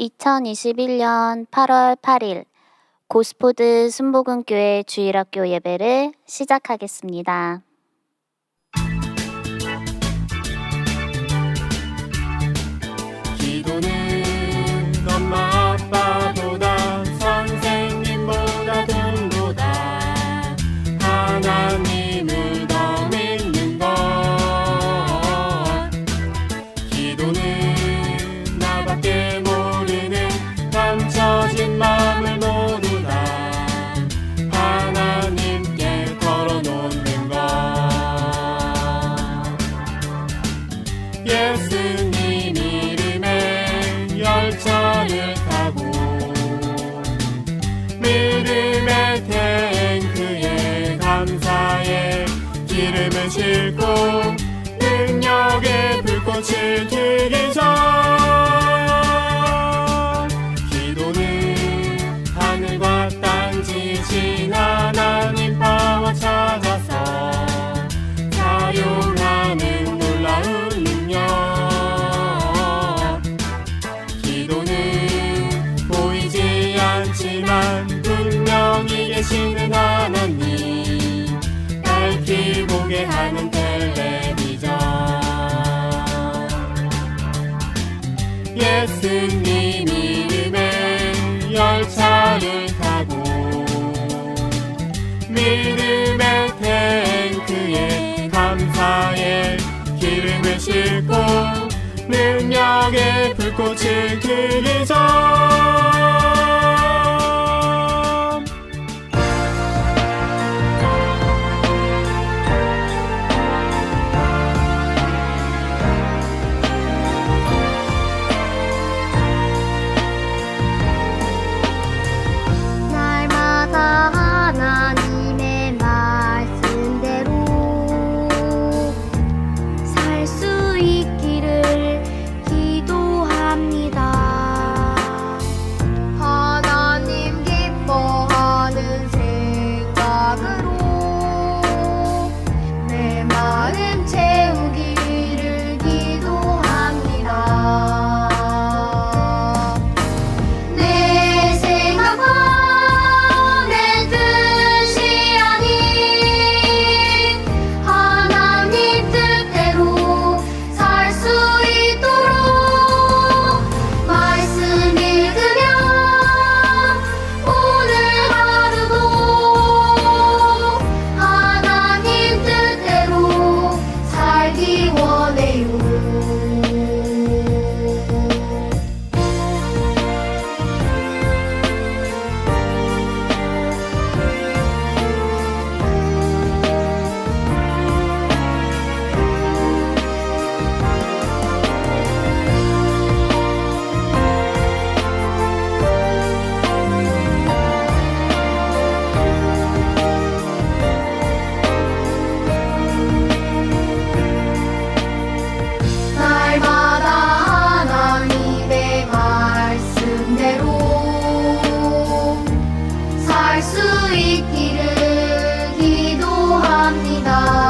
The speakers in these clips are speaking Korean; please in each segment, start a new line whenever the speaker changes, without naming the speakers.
2021년 8월 8일 고스포드 순복음교회 주일학교 예배를 시작하겠습니다.
같이 드리자 예수님 이름의 열차를 타고 믿음의 탱크에 감사의 기름을 싣고 능력의 불꽃을 그리자
감사합니다.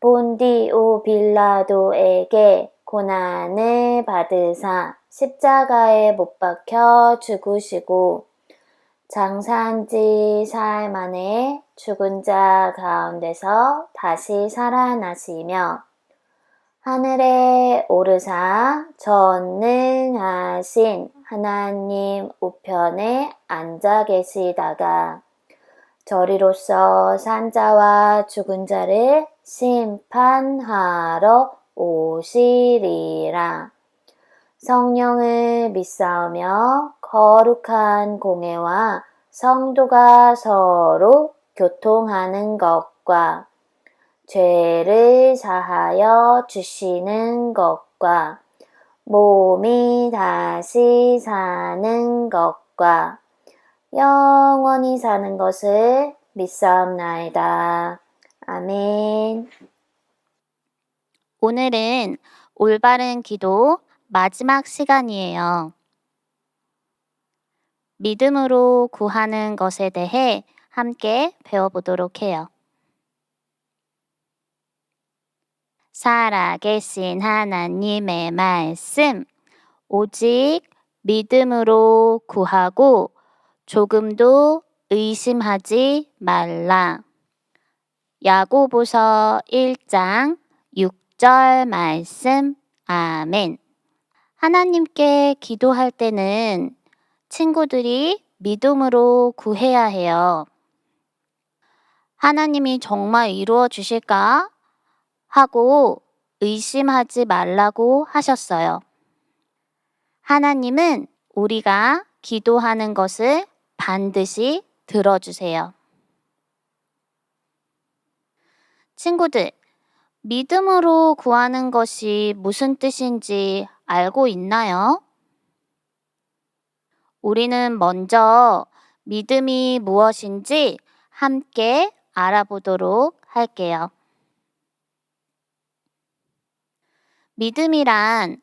본디오 빌라도에게 고난을 받으사 십자가에 못 박혀 죽으시고 장사한 지 사흘 만에 죽은 자 가운데서 다시 살아나시며 하늘에 오르사 전능하신 하나님 우편에 앉아 계시다가 저리로서 산자와 죽은 자를 심판하러 오시리라. 성령을 믿사오며 거룩한 공예와 성도가 서로 교통하는 것과 죄를 사하여 주시는 것과 몸이 다시 사는 것과 영원히 사는 것을 믿사옵나이다. 아멘. 오늘은 올바른 기도 마지막 시간이에요. 믿음으로 구하는 것에 대해 함께 배워보도록 해요. 살아계신 하나님의 말씀, 오직 믿음으로 구하고 조금도 의심하지 말라. 야고보서 1장 6절 말씀, 아멘. 하나님께 기도할 때는 친구들이 믿음으로 구해야 해요. 하나님이 정말 이루어 주실까? 하고 의심하지 말라고 하셨어요. 하나님은 우리가 기도하는 것을 반드시 들어주세요. 친구들, 믿음으로 구하는 것이 무슨 뜻인지 알고 있나요? 우리는 먼저 믿음이 무엇인지 함께 알아보도록 할게요. 믿음이란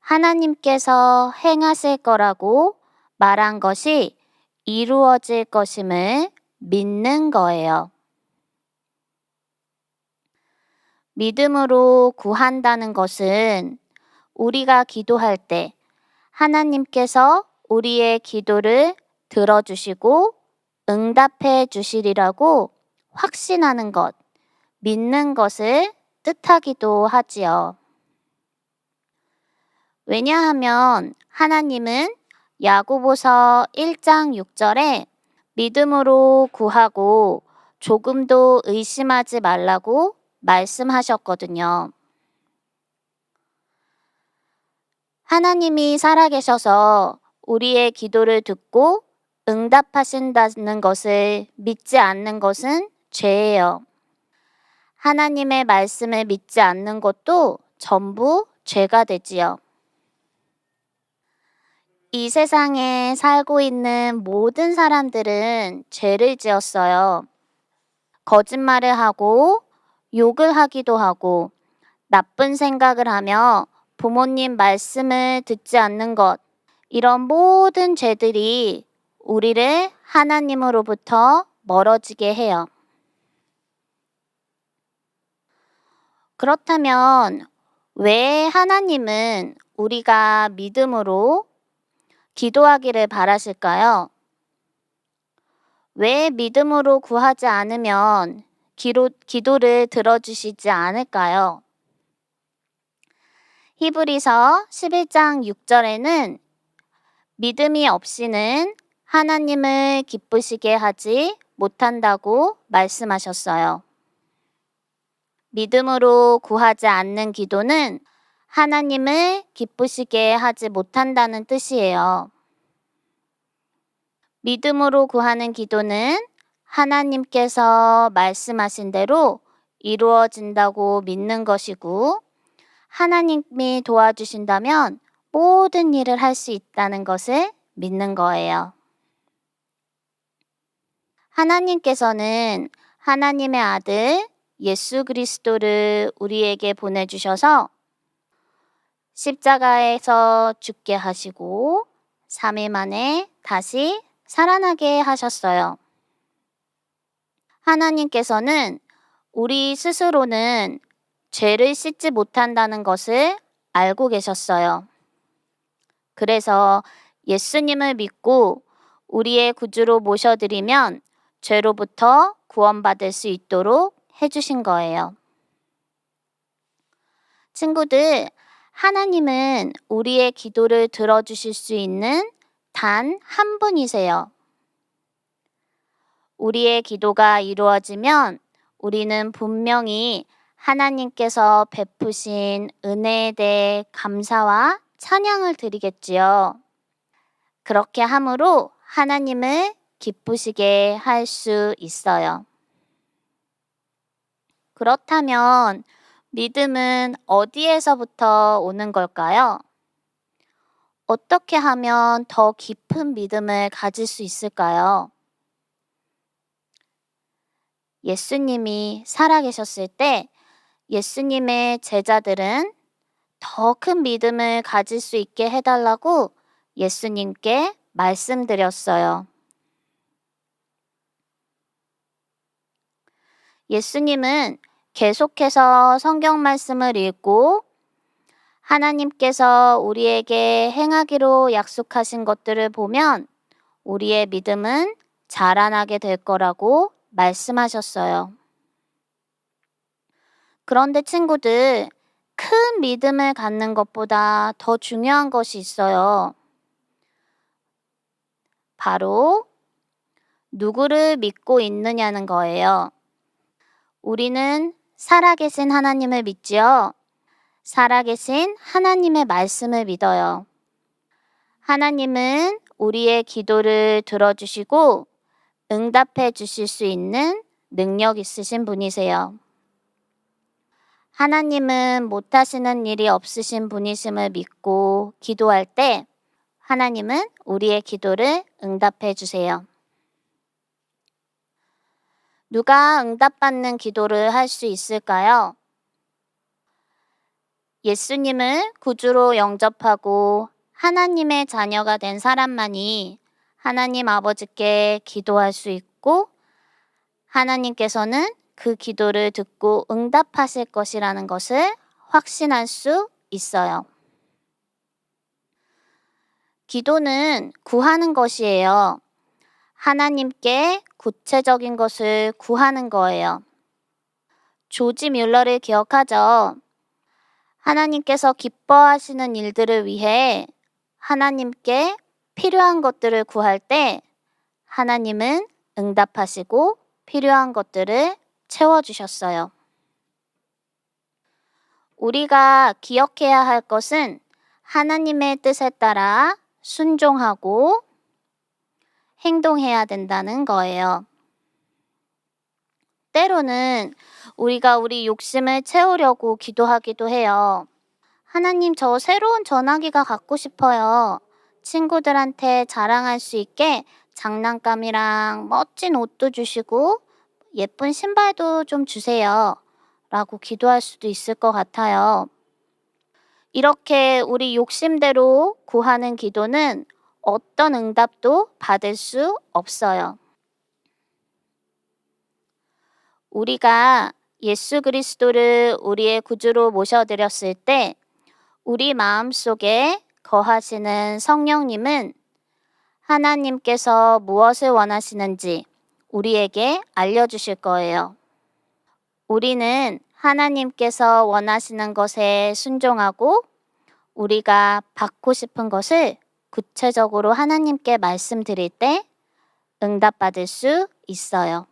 하나님께서 행하실 거라고 말한 것이 이루어질 것임을 믿는 거예요. 믿음으로 구한다는 것은 우리가 기도할 때 하나님께서 우리의 기도를 들어주시고 응답해 주시리라고 확신하는 것, 믿는 것을 뜻하기도 하지요. 왜냐하면 하나님은 야고보서 1장 6절에 믿음으로 구하고 조금도 의심하지 말라고 말씀하셨거든요. 하나님이 살아계셔서 우리의 기도를 듣고 응답하신다는 것을 믿지 않는 것은 죄예요. 하나님의 말씀을 믿지 않는 것도 전부 죄가 되지요. 이 세상에 살고 있는 모든 사람들은 죄를 지었어요. 거짓말을 하고 욕을 하기도 하고 나쁜 생각을 하며 부모님 말씀을 듣지 않는 것, 이런 모든 죄들이 우리를 하나님으로부터 멀어지게 해요. 그렇다면 왜 하나님은 우리가 믿음으로 기도하기를 바라실까요? 왜 믿음으로 구하지 않으면 기도, 기도를 들어주시지 않을까요? 히브리서 11장 6절에는 믿음이 없이는 하나님을 기쁘시게 하지 못한다고 말씀하셨어요. 믿음으로 구하지 않는 기도는 하나님을 기쁘시게 하지 못한다는 뜻이에요. 믿음으로 구하는 기도는 하나님께서 말씀하신 대로 이루어진다고 믿는 것이고, 하나님이 도와주신다면 모든 일을 할 수 있다는 것을 믿는 거예요. 하나님께서는 하나님의 아들 예수 그리스도를 우리에게 보내주셔서 십자가에서 죽게 하시고 3일 만에 다시 살아나게 하셨어요. 하나님께서는 우리 스스로는 죄를 씻지 못한다는 것을 알고 계셨어요. 그래서 예수님을 믿고 우리의 구주로 모셔드리면 죄로부터 구원받을 수 있도록 해주신 거예요. 친구들, 하나님은 우리의 기도를 들어주실 수 있는 단 한 분이세요. 우리의 기도가 이루어지면 우리는 분명히 하나님께서 베푸신 은혜에 대해 감사와 찬양을 드리겠지요. 그렇게 함으로 하나님을 기쁘시게 할 수 있어요. 그렇다면 믿음은 어디에서부터 오는 걸까요? 어떻게 하면 더 깊은 믿음을 가질 수 있을까요? 예수님이 살아계셨을 때 예수님의 제자들은 더 큰 믿음을 가질 수 있게 해달라고 예수님께 말씀드렸어요. 예수님은 계속해서 성경 말씀을 읽고 하나님께서 우리에게 행하기로 약속하신 것들을 보면 우리의 믿음은 자라나게 될 거라고 말씀하셨어요. 그런데 친구들, 큰 믿음을 갖는 것보다 더 중요한 것이 있어요. 바로 누구를 믿고 있느냐는 거예요. 우리는 살아계신 하나님을 믿지요. 살아계신 하나님의 말씀을 믿어요. 하나님은 우리의 기도를 들어주시고 응답해 주실 수 있는 능력 있으신 분이세요. 하나님은 못하시는 일이 없으신 분이심을 믿고 기도할 때 하나님은 우리의 기도를 응답해 주세요. 누가 응답받는 기도를 할 수 있을까요? 예수님을 구주로 영접하고 하나님의 자녀가 된 사람만이 하나님 아버지께 기도할 수 있고 하나님께서는 그 기도를 듣고 응답하실 것이라는 것을 확신할 수 있어요. 기도는 구하는 것이에요. 하나님께 구체적인 것을 구하는 거예요. 조지 뮬러를 기억하죠? 하나님께서 기뻐하시는 일들을 위해 하나님께 필요한 것들을 구할 때 하나님은 응답하시고 필요한 것들을 채워주셨어요. 우리가 기억해야 할 것은 하나님의 뜻에 따라 순종하고 행동해야 된다는 거예요. 때로는 우리가 우리 욕심을 채우려고 기도하기도 해요. 하나님, 저 새로운 전화기가 갖고 싶어요. 친구들한테 자랑할 수 있게 장난감이랑 멋진 옷도 주시고 예쁜 신발도 좀 주세요. 라고 기도할 수도 있을 것 같아요. 이렇게 우리 욕심대로 구하는 기도는 어떤 응답도 받을 수 없어요. 우리가 예수 그리스도를 우리의 구주로 모셔드렸을 때 우리 마음 속에 거하시는 성령님은 하나님께서 무엇을 원하시는지 우리에게 알려주실 거예요. 우리는 하나님께서 원하시는 것에 순종하고 우리가 받고 싶은 것을 구체적으로 하나님께 말씀드릴 때 응답받을 수 있어요.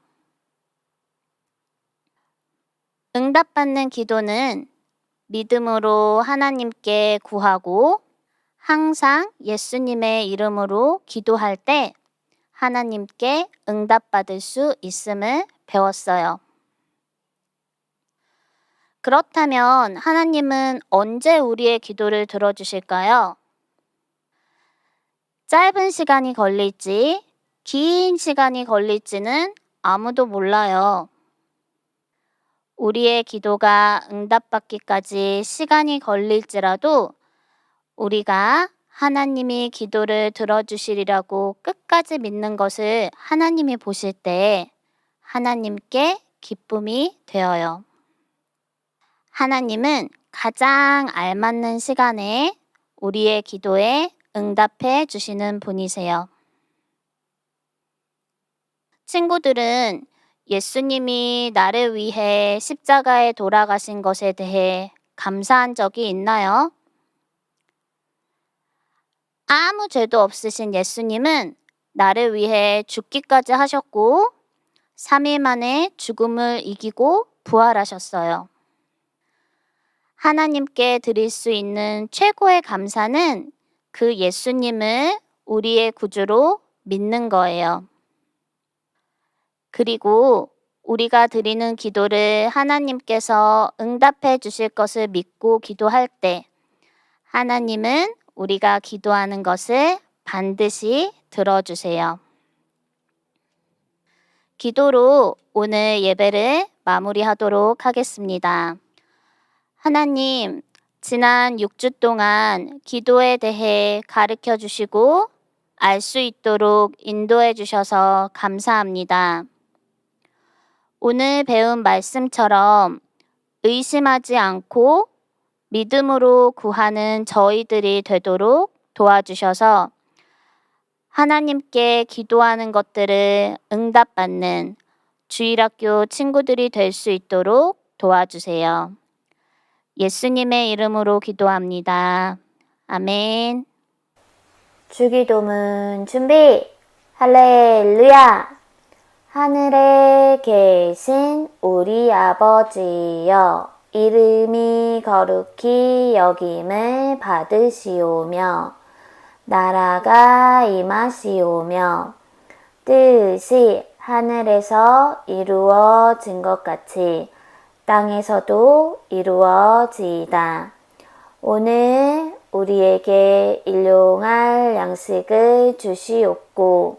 응답받는 기도는 믿음으로 하나님께 구하고 항상 예수님의 이름으로 기도할 때 하나님께 응답받을 수 있음을 배웠어요. 그렇다면 하나님은 언제 우리의 기도를 들어주실까요? 짧은 시간이 걸릴지, 긴 시간이 걸릴지는 아무도 몰라요. 우리의 기도가 응답받기까지 시간이 걸릴지라도 우리가 하나님이 기도를 들어주시리라고 끝까지 믿는 것을 하나님이 보실 때 하나님께 기쁨이 되어요. 하나님은 가장 알맞는 시간에 우리의 기도에 응답해 주시는 분이세요. 친구들은 예수님이 나를 위해 십자가에 돌아가신 것에 대해 감사한 적이 있나요? 아무 죄도 없으신 예수님은 나를 위해 죽기까지 하셨고, 3일 만에 죽음을 이기고 부활하셨어요. 하나님께 드릴 수 있는 최고의 감사는 그 예수님을 우리의 구주로 믿는 거예요. 그리고 우리가 드리는 기도를 하나님께서 응답해 주실 것을 믿고 기도할 때 하나님은 우리가 기도하는 것을 반드시 들어주세요. 기도로 오늘 예배를 마무리하도록 하겠습니다. 하나님, 지난 6주 동안 기도에 대해 가르쳐 주시고 알 수 있도록 인도해 주셔서 감사합니다. 오늘 배운 말씀처럼 의심하지 않고 믿음으로 구하는 저희들이 되도록 도와주셔서 하나님께 기도하는 것들을 응답받는 주일학교 친구들이 될 수 있도록 도와주세요. 예수님의 이름으로 기도합니다. 아멘. 주기도문 준비! 할렐루야! 하늘에 계신 우리 아버지여, 이름이 거룩히 여김을 받으시오며, 나라가 임하시오며, 뜻이 하늘에서 이루어진 것 같이 땅에서도 이루어지이다. 오늘 우리에게 일용할 양식을 주시옵고,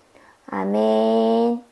아멘.